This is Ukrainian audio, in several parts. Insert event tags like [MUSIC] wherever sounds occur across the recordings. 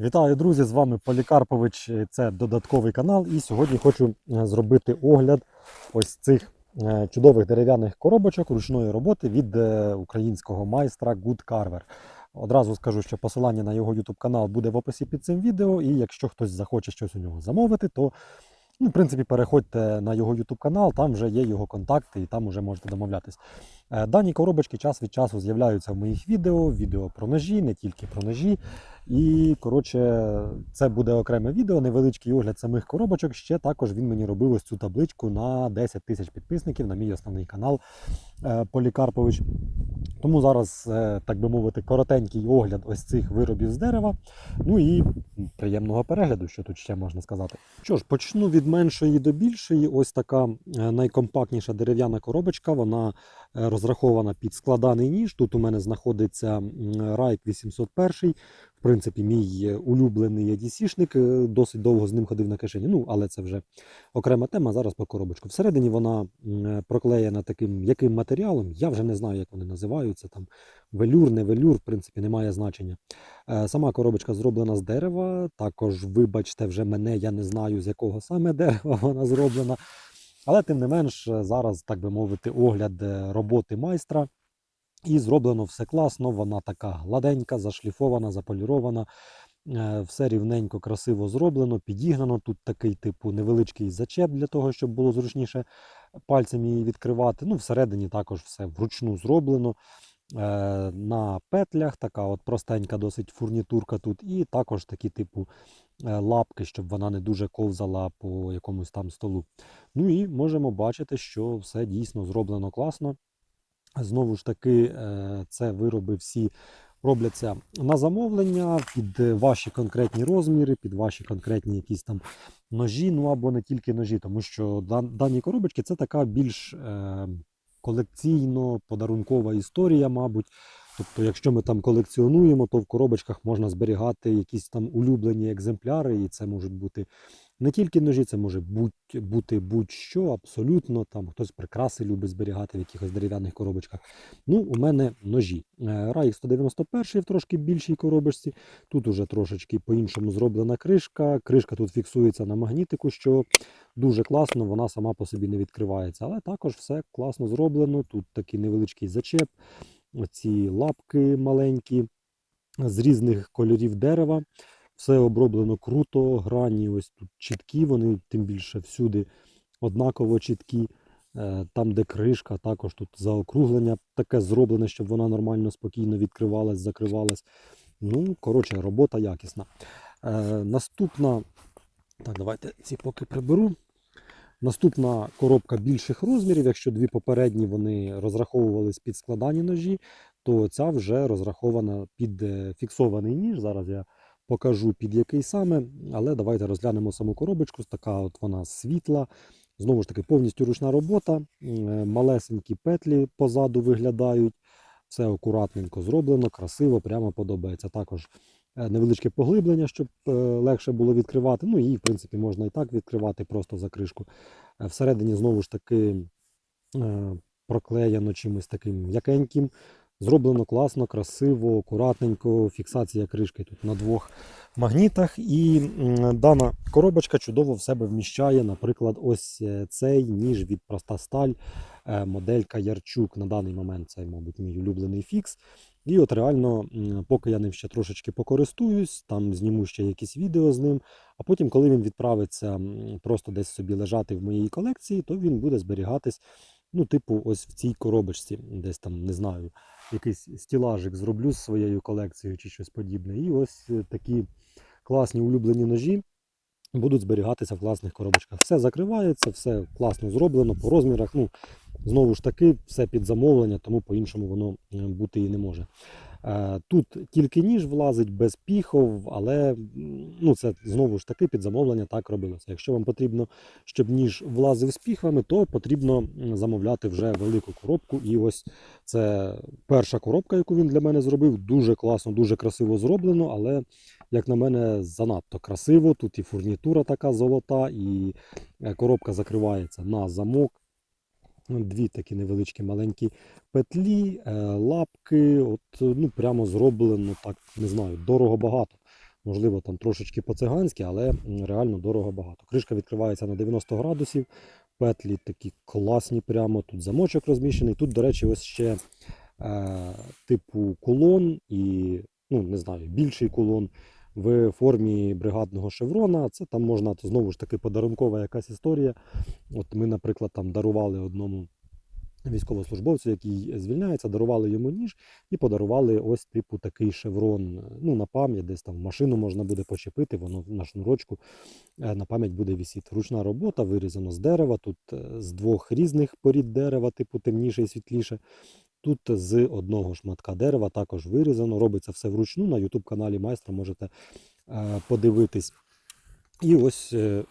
Вітаю, друзі! З вами Полікарпович. Це додатковий канал. І сьогодні хочу е, зробити огляд ось цих е, чудових дерев'яних коробочок ручної роботи від е, українського майстра Good Carver. Одразу скажу, що посилання на його YouTube канал буде в описі під цим відео. І якщо хтось захоче щось у нього замовити, то ну, в принципі переходьте на його YouTube канал, там вже є його контакти, і там вже можете домовлятись. Е, Дані коробочки час від часу з'являються в моїх відео, відео про ножі, не тільки про ножі. І коротше, це буде окреме відео, невеличкий огляд самих коробочок. Ще також він мені робив ось цю табличку на 10 тисяч підписників на мій основний канал е, Полікарпович. Тому зараз, е, так би мовити, коротенький огляд ось цих виробів з дерева. Ну і приємного перегляду, що тут ще можна сказати. Що ж, почну від меншої до більшої. Ось така найкомпактніша дерев'яна коробочка. Вона е, розрахована під складаний ніж. Тут у мене знаходиться Райк 801. В принципі, мій е, улюблений ADC-шник, е, досить довго з ним ходив на кишені. Ну, але це вже окрема тема. Зараз про коробочку. Всередині вона е, проклеєна таким яким матеріалом. Я вже не знаю, як вони називаються. Там велюр, не велюр, в принципі, немає значення. Е, Сама коробочка зроблена з дерева. Також, вибачте, вже мене, я не знаю, з якого саме дерева [LAUGHS] вона зроблена. Але тим не менш, зараз, так би мовити, огляд е, роботи майстра. І зроблено все класно, вона така гладенька, зашліфована, заполірована. Е, Все рівненько, красиво зроблено, підігнано. Тут такий типу невеличкий зачеп для того, щоб було зручніше пальцем її відкривати. Ну, всередині також все вручну зроблено. Е, На петлях така от простенька досить фурнітурка тут, і також такі типу лапки, щоб вона не дуже ковзала по якомусь там столу. Ну і можемо бачити, що все дійсно зроблено класно. Знову ж таки, е, це вироби всі робляться на замовлення під е, ваші конкретні розміри, під ваші конкретні якісь там ножі, ну або не тільки ножі, тому що дані коробочки це така більш е, колекційно-подарункова історія, мабуть. Тобто, якщо ми там колекціонуємо, то в коробочках можна зберігати якісь там улюблені екземпляри, і це можуть бути не тільки ножі, це може бути будь-що, абсолютно. Там хтось прикраси любить зберігати в якихось дерев'яних коробочках. Ну, у мене ножі. Е, Райх 191 в трошки більшій коробочці. Тут уже трошечки по-іншому зроблена кришка. Кришка тут фіксується на магнітику, що дуже класно, вона сама по собі не відкривається. Але також все класно зроблено. Тут такий невеличкий зачеп, оці лапки маленькі з різних кольорів дерева. Все оброблено круто, грані ось тут чіткі, вони тим більше всюди однаково чіткі. Е, Там, де кришка, також тут заокруглення таке зроблене, щоб вона нормально, спокійно відкривалась, закривалась. Ну, коротше, робота якісна. Е, Наступна, так, давайте ці поки приберу. Наступна коробка більших розмірів. Якщо дві попередні вони розраховувались під складані ножі, то ця вже розрахована під е, фіксований ніж. Зараз я покажу під який саме, але давайте розглянемо саму коробочку. Така от вона світла. Знову ж таки, повністю ручна робота, е, малесенькі петлі позаду виглядають. Все акуратненько зроблено, красиво, прямо подобається. Також невеличке поглиблення, щоб е, легше було відкривати. Ну, її, в принципі, можна і так відкривати просто за кришку. Е, Всередині, знову ж таки, е, проклеєно чимось таким м'якеньким. Зроблено класно, красиво, акуратненько. Фіксація кришки тут на двох магнітах. І дана коробочка чудово в себе вміщає, наприклад, ось е, цей ніж від проста сталь, е, моделька Ярчук. На даний момент це, мабуть, мій улюблений фікс. І от реально, поки я ним ще трошечки покористуюсь, там зніму ще якісь відео з ним. А потім, коли він відправиться просто десь собі лежати в моїй колекції, то він буде зберігатись, ну, типу, ось в цій коробочці, десь там, не знаю, якийсь стілажик зроблю з своєю колекцією чи щось подібне. І ось е, такі класні улюблені ножі будуть зберігатися в класних коробочках. Все закривається, все класно зроблено по розмірах. Ну, знову ж таки, все під замовлення, тому по-іншому воно е, бути і не може. Е, Тут тільки ніж влазить без піхов, але ну, це знову ж таки під замовлення так робилося. Якщо вам потрібно, щоб ніж влазив з піхвами, то потрібно замовляти вже велику коробку. І ось це перша коробка, яку він для мене зробив. Дуже класно, дуже красиво зроблено, але, як на мене, занадто красиво. Тут і фурнітура така золота, і е, коробка закривається на замок. Дві такі невеличкі маленькі петлі, е, лапки. От, ну, прямо зроблено так, не знаю, дорого багато. можливо, там трошечки по-циганськи, але реально дорого багато. Кришка відкривається на 90 градусів, петлі такі класні, прямо тут замочок розміщений. Тут, до речі, ось ще е, типу кулон і, ну, не знаю, більший кулон в формі бригадного шеврона. Це там можна, то знову ж таки подарункова якась історія. От ми, наприклад, там дарували одному військовослужбовцю, який звільняється, дарували йому ніж і подарували ось типу такий шеврон. Ну, на пам'ять, десь там машину можна буде почепити, воно на шнурочку е, на пам'ять буде вісіти. Ручна робота, вирізано з дерева. Тут е, з двох різних порід дерева, типу темніше і світліше. Тут з одного шматка дерева також вирізано. Робиться все вручну. На YouTube каналі майстра можете е, подивитись. І ось е,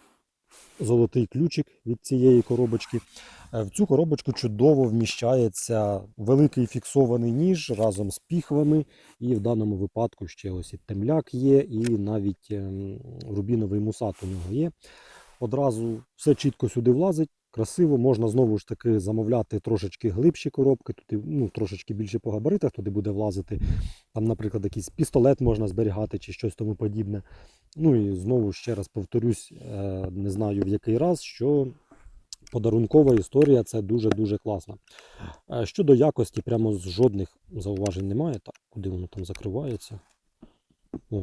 золотий ключик від цієї коробочки. Е, В цю коробочку чудово вміщається великий фіксований ніж разом з піхвами. І в даному випадку ще ось і темляк є, і навіть ем, рубіновий мусат у нього є. Одразу все чітко сюди влазить. Красиво, можна знову ж таки замовляти трошечки глибші коробки, тут ну, трошечки більше по габаритах, туди буде влазити. Там, наприклад, якийсь пістолет можна зберігати чи щось тому подібне. Ну і знову ще раз повторюсь, е, не знаю в який раз, що подарункова історія це дуже-дуже класно. Е, Щодо якості, прямо з жодних зауважень немає. Так, куди воно там закривається? О,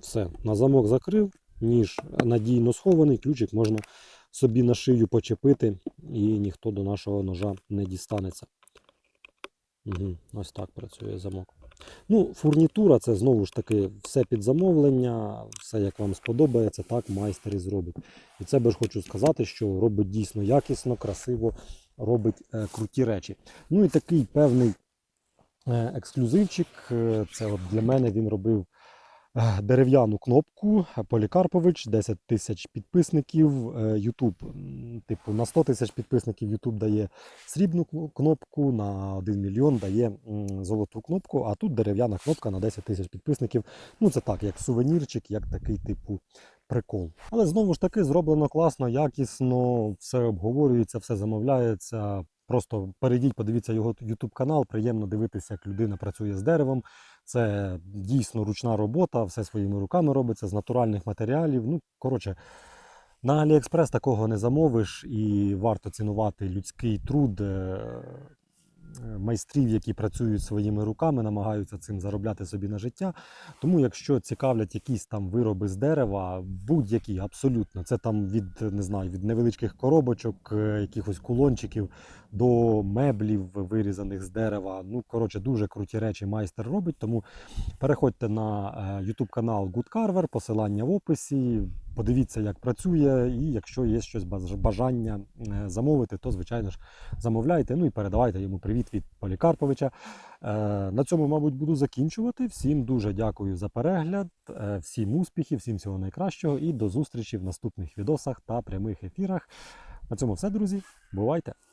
все, на замок закрив, ніж надійно схований, ключик можна собі на шию почепити, і ніхто до нашого ножа не дістанеться. Угу, ось так працює замок. Ну, фурнітура це знову ж таки все під замовлення, все як вам сподобається, так майстер і зробить. І це би ж хочу сказати, що робить дійсно якісно, красиво, робить е, круті речі. Ну і такий певний е, ексклюзивчик. е, Це от для мене він робив дерев'яну кнопку. Полікарпович, 10 тисяч підписників. е, YouTube, типу, на 100 тисяч підписників YouTube дає срібну кнопку, на 1 мільйон дає золоту кнопку, а тут дерев'яна кнопка на 10 тисяч підписників. Ну, це так, як сувенірчик, як такий типу прикол. Але знову ж таки зроблено класно, якісно, все обговорюється, все замовляється. Просто перейдіть, подивіться його YouTube канал. Приємно дивитися, як людина працює з деревом. Це дійсно ручна робота, все своїми руками робиться з натуральних матеріалів. Ну, коротше, на AliExpress такого не замовиш, і варто цінувати людський труд е, майстрів, які працюють своїми руками, намагаються цим заробляти собі на життя. Тому, якщо цікавлять якісь там вироби з дерева, будь-які абсолютно, це там від не знаю, від невеличких коробочок, е, якихось кулончиків до меблів, вирізаних з дерева. Ну, коротше, дуже круті речі майстер робить. Тому переходьте на е, YouTube канал Good Carver, посилання в описі. Подивіться, як працює, і якщо є щось бажання е, замовити, то звичайно ж замовляйте. Ну і передавайте йому привіт від Полікарповича. Е, На цьому, мабуть, буду закінчувати. Всім дуже дякую за перегляд, всім успіхів, всім всього найкращого і до зустрічі в наступних відосах та прямих ефірах. На цьому все, друзі. Бувайте!